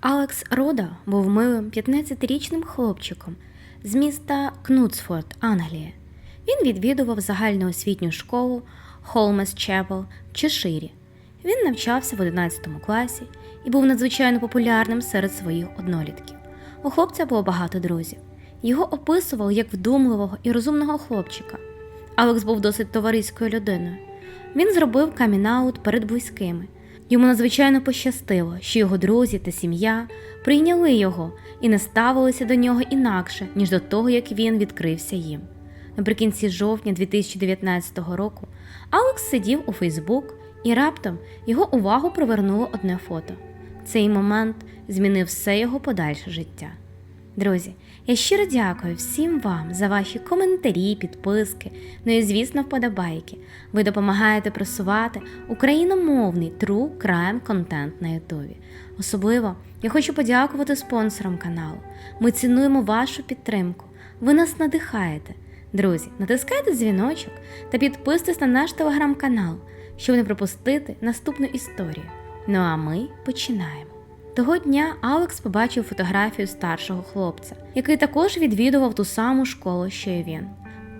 Алекс Рода був милим 15-річним хлопчиком з міста Кнутсфорд, Англія. Він відвідував загальноосвітню школу Холмес Чепел в Чеширі. Він навчався в 11 класі і був надзвичайно популярним серед своїх однолітків. У хлопця було багато друзів. Його описували як вдумливого і розумного хлопчика. Алекс був досить товариською людиною. Він зробив камінаут перед близькими. Йому надзвичайно пощастило, що його друзі та сім'я прийняли його і не ставилися до нього інакше, ніж до того, як він відкрився їм. Наприкінці жовтня 2019 року Алекс сидів у Фейсбук і раптом його увагу привернуло одне фото. Цей момент змінив все його подальше життя. Друзі, я щиро дякую всім вам за ваші коментарі, підписки, ну і звісно, вподобайки. Ви допомагаєте просувати україномовний true crime контент на Ютубі. Особливо я хочу подякувати спонсорам каналу. Ми цінуємо вашу підтримку. Ви нас надихаєте. Друзі, натискайте дзвіночок та підписуйтесь на наш телеграм-канал, щоб не пропустити наступну історію. Ну а ми починаємо. Того дня Алекс побачив фотографію старшого хлопця, який також відвідував ту саму школу, що й він.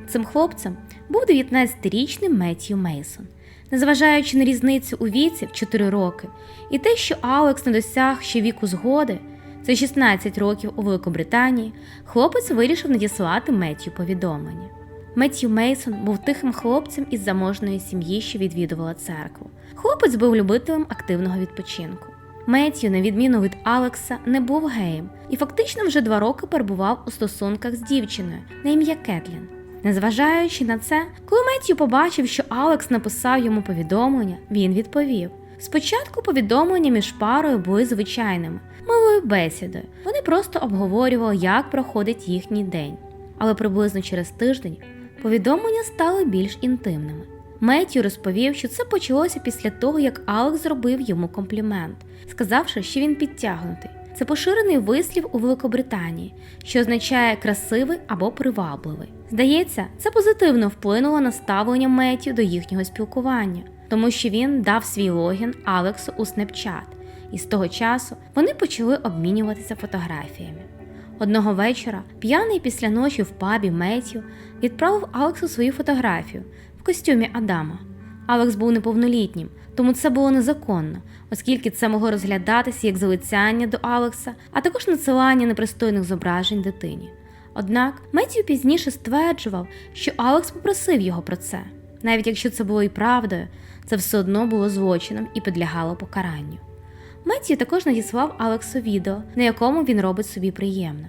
Цим хлопцем був 19-річний Меттью Мейсон. Незважаючи на різницю у віці в 4 роки, і те, що Алекс не досяг ще віку згоди, це 16 років у Великобританії, хлопець вирішив надіслати Меттью повідомлення. Меттью Мейсон був тихим хлопцем із заможної сім'ї, що відвідувала церкву. Хлопець був любителем активного відпочинку. Меттью, на відміну від Алекса, не був геєм і фактично вже два роки перебував у стосунках з дівчиною на ім'я Кетлін. Незважаючи на це, коли Меттью побачив, що Алекс написав йому повідомлення, він відповів. Спочатку повідомлення між парою були звичайними, милою бесідою. Вони просто обговорювали, як проходить їхній день. Але приблизно через тиждень повідомлення стали більш інтимними. Меттью розповів, що це почалося після того, як Алекс зробив йому комплімент, сказавши, що він підтягнутий. Це поширений вислів у Великобританії, що означає красивий або привабливий. Здається, це позитивно вплинуло на ставлення Меттью до їхнього спілкування, тому що він дав свій логін Алексу у Snapchat, і з того часу вони почали обмінюватися фотографіями. Одного вечора, п'яний після ночі в пабі Меттью відправив Алексу свою фотографію в костюмі Адама. Алекс був неповнолітнім, тому це було незаконно, оскільки це могло розглядатися як залицяння до Алекса, а також надсилання непристойних зображень дитині. Однак Меттью пізніше стверджував, що Алекс попросив його про це. Навіть якщо це було і правдою, це все одно було злочином і підлягало покаранню. Меттью також надіслав Алексу відео, на якому він робить собі приємно.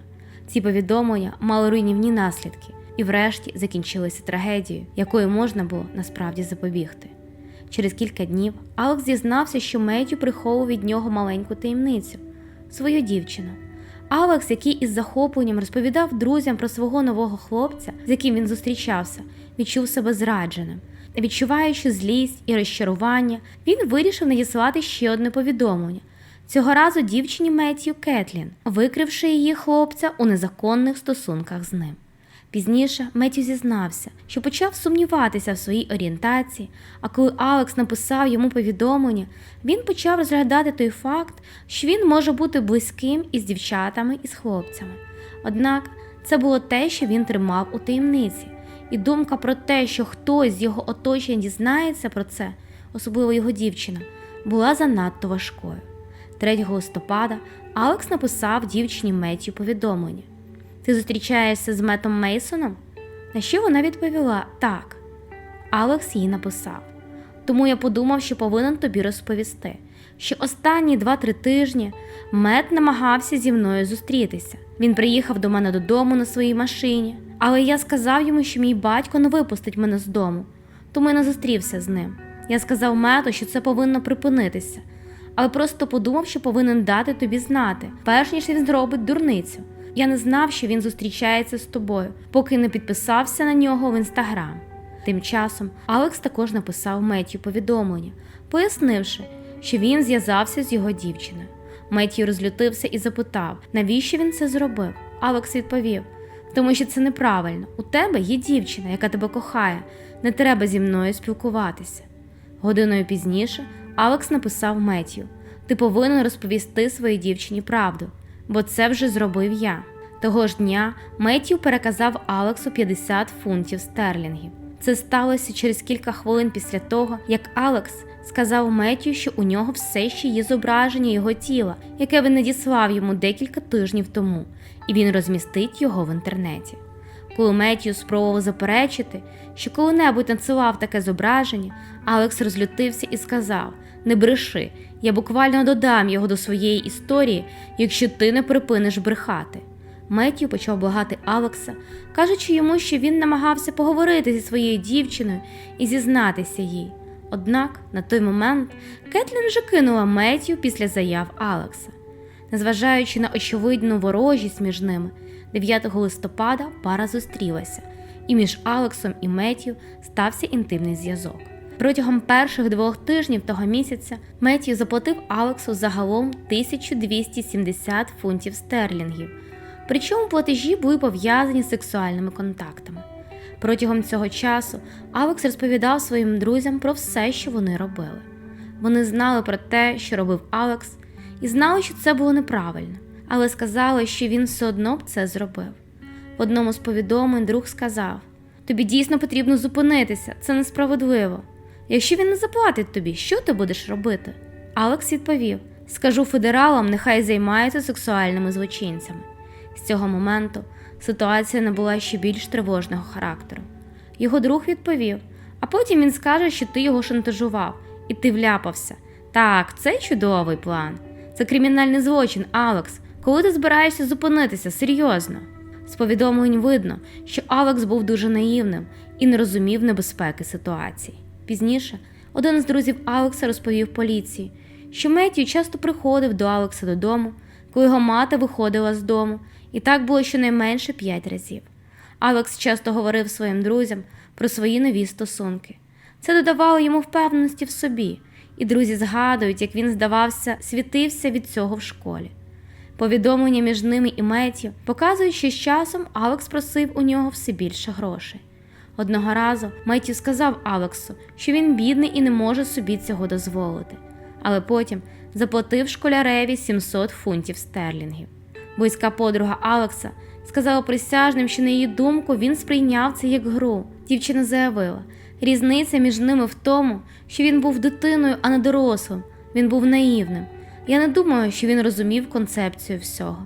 Ці повідомлення мали руйнівні наслідки і, врешті, закінчилися трагедією, якою можна було насправді запобігти. Через кілька днів Алекс дізнався, що Меттю приховував від нього маленьку таємницю свою дівчину. Алекс, який із захопленням розповідав друзям про свого нового хлопця, з яким він зустрічався, відчув себе зрадженим. Відчуваючи злість і розчарування, він вирішив надіслати ще одне повідомлення. Цього разу дівчині Меттью Кетлін, викривши її хлопця у незаконних стосунках з ним. Пізніше Меттю зізнався, що почав сумніватися в своїй орієнтації, а коли Алекс написав йому повідомлення, він почав розглядати той факт, що він може бути близьким із дівчатами і з хлопцями. Однак це було те, що він тримав у таємниці, і думка про те, що хтось з його оточення дізнається про це, особливо його дівчина, була занадто важкою. 3 листопада Алекс написав дівчині Меттю повідомлення. Ти зустрічаєшся з Метом Мейсоном? На що вона відповіла так. Алекс їй написав. Тому я подумав, що повинен тобі розповісти, що останні 2-3 тижні Мет намагався зі мною зустрітися. Він приїхав до мене додому на своїй машині, але я сказав йому, що мій батько не випустить мене з дому, тому я не зустрівся з ним. Я сказав Мету, що це повинно припинитися, але просто подумав, що повинен дати тобі знати, перш ніж він зробить дурницю. Я не знав, що він зустрічається з тобою, поки не підписався на нього в інстаграм. Тим часом Алекс також написав Меттю повідомлення, пояснивши, що він зв'язався з його дівчиною. Меттю розлютився і запитав, навіщо він це зробив. Алекс відповів: тому що це неправильно. У тебе є дівчина, яка тебе кохає, не треба зі мною спілкуватися. Годиною пізніше Алекс написав Меттю, Ти повинен розповісти своїй дівчині правду, бо це вже зробив я. Того ж дня Меттью переказав Алексу 50 фунтів стерлінгів. Це сталося через кілька хвилин після того, як Алекс сказав Меттю, що у нього все ще є зображення його тіла, яке він надіслав йому декілька тижнів тому, і він розмістить його в інтернеті. Коли Меттью спробував заперечити, що коли-небудь надсилав таке зображення, Алекс розлютився і сказав: Не бреши, я буквально додам його до своєї історії, якщо ти не припиниш брехати. Меттью почав благати Алекса, кажучи йому, що він намагався поговорити зі своєю дівчиною і зізнатися їй. Однак на той момент Кетлін вже кинула Меттью після заяв Алекса. Незважаючи на очевидну ворожість між ними, 9 листопада пара зустрілася, і між Алексом і Меттью стався інтимний зв'язок. Протягом перших двох тижнів того місяця Меттью заплатив Алексу загалом 1270 фунтів стерлінгів. Причому платежі були пов'язані з сексуальними контактами. Протягом цього часу Алекс розповідав своїм друзям про все, що вони робили. Вони знали про те, що робив Алекс, і знали, що це було неправильно, але сказали, що він все одно б це зробив. В одному з повідомлень друг сказав: Тобі дійсно потрібно зупинитися, це несправедливо. Якщо він не заплатить тобі, що ти будеш робити? Алекс відповів: Скажу федералам, нехай займаються сексуальними злочинцями. З цього моменту ситуація набула ще більш тривожного характеру. Його друг відповів, а потім він скаже, що ти його шантажував, і ти вляпався. Так, це чудовий план. Це кримінальний злочин, Алекс. Коли ти збираєшся зупинитися серйозно? З повідомлень видно, що Алекс був дуже наївним і не розумів небезпеки ситуації. Пізніше один з друзів Алекса розповів поліції, що Меттю часто приходив до Алекса додому, коли його мати виходила з дому, і так було щонайменше п'ять разів. Алекс часто говорив своїм друзям про свої нові стосунки. Це додавало йому впевненості в собі, і друзі згадують, як він, здавався, світився від цього в школі. Повідомлення між ними і Меттю показують, що з часом Алекс просив у нього все більше грошей. Одного разу Меттю сказав Алексу, що він бідний і не може собі цього дозволити, але потім заплатив школяреві 700 фунтів стерлінгів. Близька подруга Алекса сказала присяжним, що на її думку він сприйняв це як гру. Дівчина заявила, різниця між ними в тому, що він був дитиною, а не дорослим. Він був наївним. Я не думаю, що він розумів концепцію всього.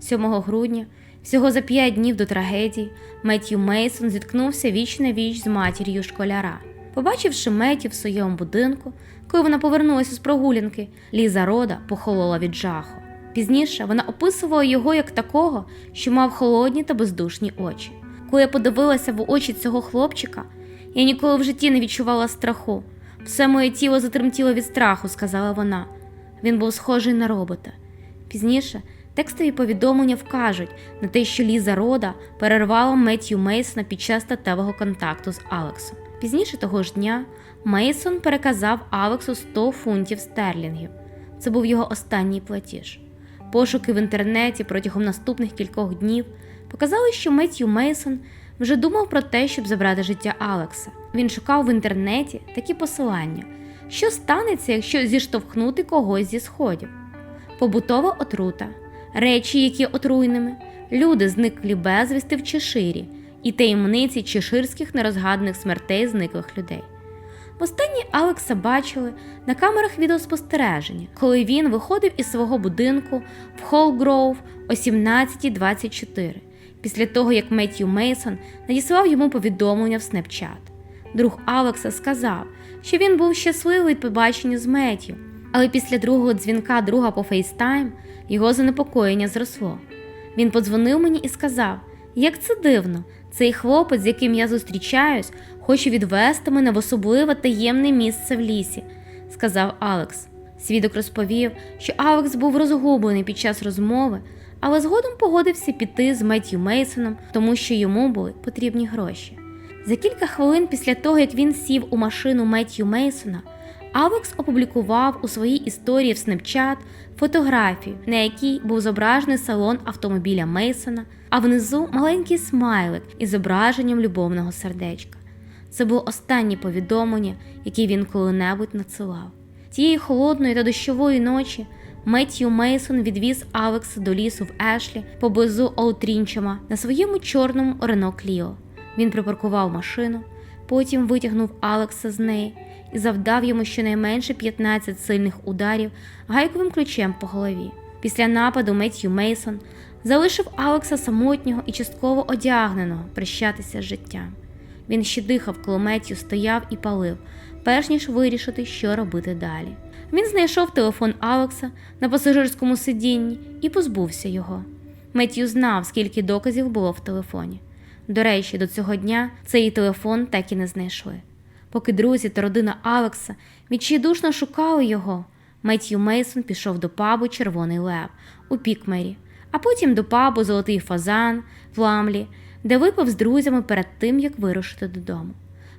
7 грудня, всього за п'ять днів до трагедії, Меттью Мейсон зіткнувся віч на віч з матір'ю школяра. Побачивши Меті в своєму будинку, коли вона повернулася з прогулянки, Ліза Рода похолола від жаху. Пізніше вона описувала його як такого, що мав холодні та бездушні очі. Коли я подивилася в очі цього хлопчика, я ніколи в житті не відчувала страху. Все моє тіло затремтіло від страху, сказала вона. Він був схожий на робота. Пізніше текстові повідомлення вкажуть на те, що Ліза Рода перервала Меттью Мейсона під час статевого контакту з Алексом. Пізніше того ж дня Мейсон переказав Алексу 100 фунтів стерлінгів. Це був його останній платіж. Пошуки в інтернеті протягом наступних кількох днів показали, що Меттью Мейсон вже думав про те, щоб забрати життя Алекса. Він шукав в інтернеті такі посилання, що станеться, якщо зіштовхнути когось зі сходів, побутова отрута, речі, які отруйними, люди зниклі безвісти в Чеширі і таємниці чеширських нерозгаданих смертей зниклих людей. Востаннє Алекса бачили на камерах відеоспостереження, коли він виходив із свого будинку в Холгроув о 17.24, після того як Меттью Мейсон надіслав йому повідомлення в Snapchat. Друг Алекса сказав, що він був щасливий від побачення з Меттью, але після другого дзвінка друга по FaceTime його занепокоєння зросло. Він подзвонив мені і сказав, як це дивно, цей хлопець, з яким я зустрічаюсь, хоче відвести мене в особливе таємне місце в лісі, сказав Алекс. Свідок розповів, що Алекс був розгублений під час розмови, але згодом погодився піти з Меттью Мейсоном, тому що йому були потрібні гроші. За кілька хвилин після того, як він сів у машину Меттью Мейсона, Алекс опублікував у своїй історії в Snapchat фотографію, на якій був зображений салон автомобіля Мейсона, а внизу маленький смайлик із зображенням любовного сердечка. Це було останнє повідомлення, яке він коли-небудь надсилав. Тієї холодної та дощової ночі Меттью Мейсон відвіз Алекса до лісу в Ешлі поблизу Олтрінчема на своєму чорному Рено Кліо. Він припаркував машину, потім витягнув Алекса з неї і завдав йому щонайменше 15 сильних ударів гайковим ключем по голові. Після нападу Меттью Мейсон залишив Алекса самотнього і частково одягненого прощатися з життям. Він ще дихав, коли Меттью стояв і палив, перш ніж вирішити, що робити далі. Він знайшов телефон Алекса на пасажирському сидінні і позбувся його. Меттью знав, скільки доказів було в телефоні. До речі, до цього дня цей телефон так і не знайшли. Поки друзі та родина Алекса відчайдушно шукали його, Меттью Мейсон пішов до пабу Червоний Лев у Пікмері, а потім до пабу Золотий Фазан в Ламлі, де випив з друзями перед тим, як вирушити додому.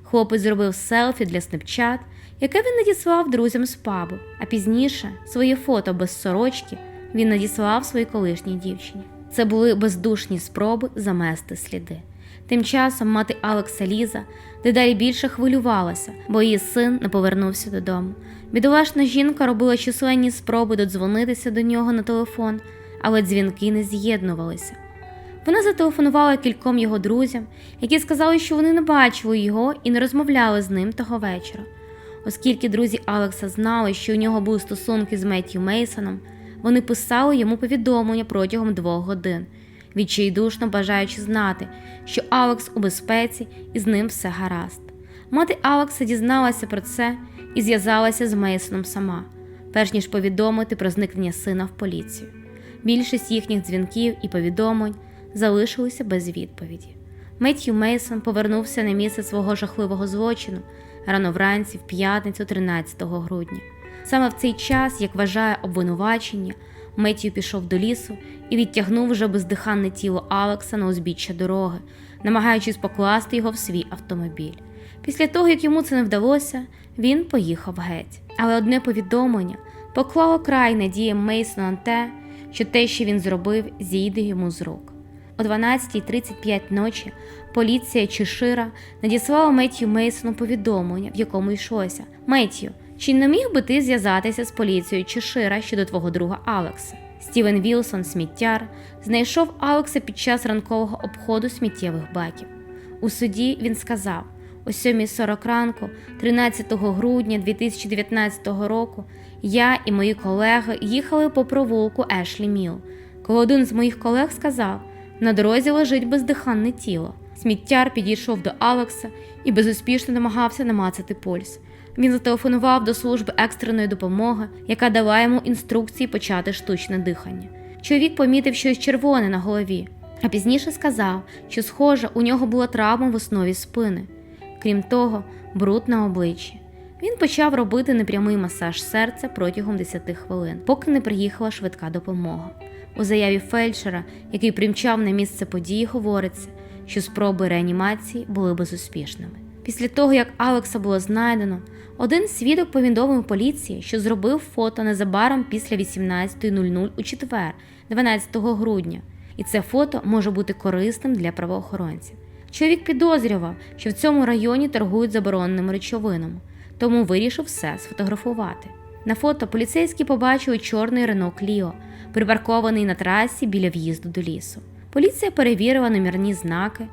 Хлопець зробив селфі для Snapchat, яке він надіслав друзям з пабу, а пізніше своє фото без сорочки він надіслав своїй колишній дівчині. Це були бездушні спроби замести сліди. Тим часом мати Алекса Ліза дедалі більше хвилювалася, бо її син не повернувся додому. Бідолашна жінка робила численні спроби додзвонитися до нього на телефон, але дзвінки не з'єднувалися. Вона зателефонувала кільком його друзям, які сказали, що вони не бачили його і не розмовляли з ним того вечора. Оскільки друзі Алекса знали, що у нього були стосунки з Меттью Мейсоном, вони писали йому повідомлення протягом двох годин, відчайдушно бажаючи знати, що Алекс у безпеці і з ним все гаразд. Мати Алекса дізналася про це і зв'язалася з Мейсоном сама, перш ніж повідомити про зникнення сина в поліцію. Більшість їхніх дзвінків і повідомлень залишилися без відповіді. Меттью Мейсон повернувся на місце свого жахливого злочину рано вранці, в п'ятницю 13 грудня. Саме в цей час, як вважає обвинувачення, Меттью пішов до лісу і відтягнув вже бездиханне тіло Алекса на узбіччя дороги, намагаючись покласти його в свій автомобіль. Після того, як йому це не вдалося, він поїхав геть. Але одне повідомлення поклало край надіям Мейсона на те, що те, що він зробив, зійде йому з рук. О 12.35 ночі поліція Чешира надіслала Меттью Мейсону повідомлення, в якому йшлося: Меттью, чи не міг би ти зв'язатися з поліцією Чешира щодо твого друга Алекса? Стівен Вілсон, сміттяр, знайшов Алекса під час ранкового обходу сміттєвих баків. У суді він сказав: о 7.40 ранку, 13 грудня 2019 року, я і мої колеги їхали по провулку Ешлі Міл, коли один з моїх колег сказав: на дорозі лежить бездиханне тіло. Сміттяр підійшов до Алекса і безуспішно намагався намацати пульс. Він зателефонував до служби екстреної допомоги, яка дала йому інструкції почати штучне дихання. Чоловік помітив щось червоне на голові, а пізніше сказав, що, схоже, у нього була травма в основі спини. Крім того, бруд на обличчі. Він почав робити непрямий масаж серця протягом 10 хвилин, поки не приїхала швидка допомога. У заяві фельдшера, який примчав на місце події, говориться, що спроби реанімації були безуспішними. Після того, як Алекса було знайдено, один свідок повідомив поліції, що зробив фото незабаром після 18.00 у четвер, 12 грудня, і це фото може бути корисним для правоохоронців. Чоловік підозрював, що в цьому районі торгують забороненими речовинами, тому вирішив все сфотографувати. На фото поліцейські побачили чорний Рено Кліо, припаркований на трасі біля в'їзду до лісу. Поліція перевірила номерні знаки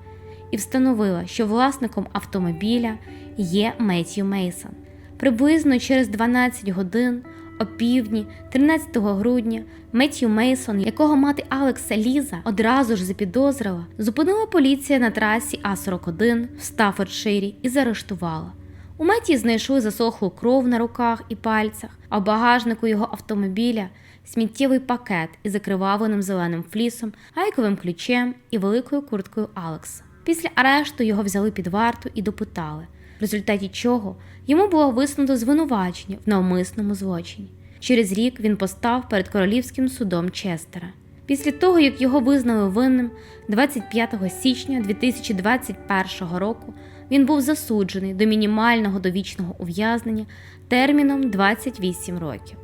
і встановила, що власником автомобіля є Меттью Мейсон. Приблизно через 12 годин о півдні, 13 грудня, Меттью Мейсон, якого мати Алекса Ліза одразу ж запідозрила, зупинила поліція на трасі А41 в Стаффордширі і заарештувала. У Меті знайшли засохлу кров на руках і пальцях, а в багажнику його автомобіля сміттєвий пакет із закривавленим зеленим флісом, гайковим ключем і великою курткою Алекса. Після арешту його взяли під варту і допитали, в результаті чого йому було висунуто звинувачення в навмисному злочині. Через рік він постав перед королівським судом Честера. Після того, як його визнали винним 25 січня 2021 року, він був засуджений до мінімального довічного ув'язнення терміном 28 років.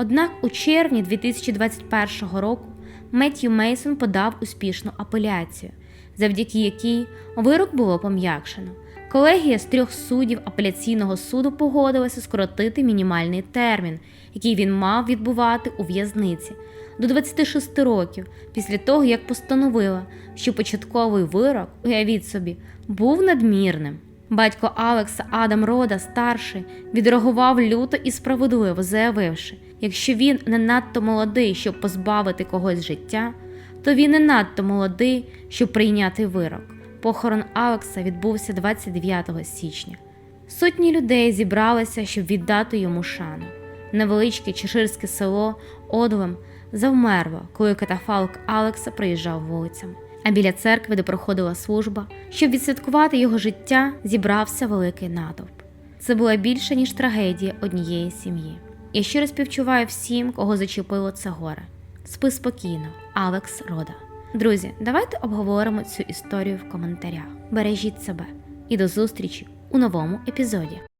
Однак у червні 2021 року Меттью Мейсон подав успішну апеляцію, завдяки якій вирок було пом'якшено. Колегія з трьох суддів апеляційного суду погодилася скоротити мінімальний термін, який він мав відбувати у в'язниці до 26 років після того, як постановила, що початковий вирок, уявіть собі, був надмірним. Батько Алекса Адам Рода старший відреагував люто і справедливо, заявивши, якщо він не надто молодий, щоб позбавити когось життя, то він не надто молодий, щоб прийняти вирок. Похорон Алекса відбувся 29 січня. Сотні людей зібралися, щоб віддати йому шану. Невеличке чеширське село Одлем завмерло, коли катафалк Алекса проїжджав вулицями. А біля церкви, де проходила служба, щоб відсвяткувати його життя, зібрався великий натовп. Це була більше, ніж трагедія однієї сім'ї. Я щиро співчуваю всім, кого зачепило це горе. Спи спокійно, Алекс Рода. Друзі, давайте обговоримо цю історію в коментарях. Бережіть себе і до зустрічі у новому епізоді.